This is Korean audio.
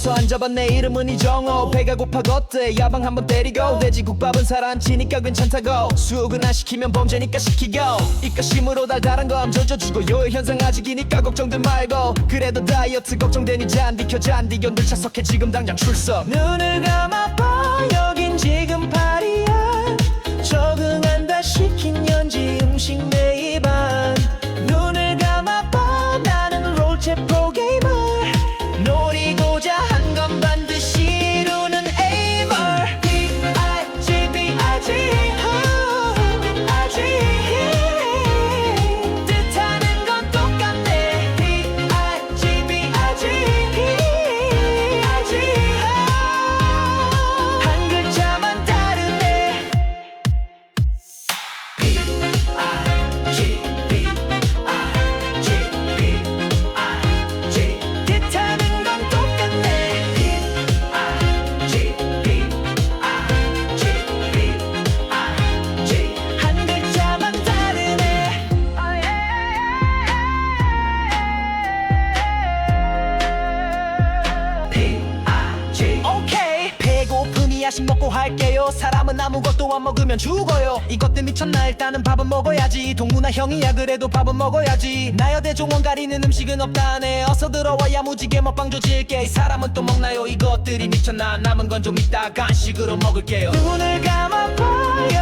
어서 앉아봐 내 이름은 이정호. 배가 고파 걷대 야방 한번 때리고. 돼지국밥은 살아앉히니까 괜찮다고. 수육은 안 시키면 범죄니까 시키고. 입가심으로 달달한 거함 젖어주고 요요 현상 아직이니까 걱정들 말고. 그래도 다이어트 걱정되니 잔디 켜 잔디. 연들 차석해 지금 당장 출석. 눈을 감아 오케이 배고프니 야식 먹고 할게요. 사람은 아무것도 안 먹으면 죽어요. 이것들 미쳤나? 일단은 밥은 먹어야지. 동무나 형이야 그래도 밥은 먹어야지. 나여대 종원 가리는 음식은 없다네. 어서 들어와 야 무지게 먹방 조질게. 이 사람은 또 먹나요? 이것들이 미쳤나? 남은 건 좀 이따 간식으로 먹을게요. 눈을 감아봐. 파리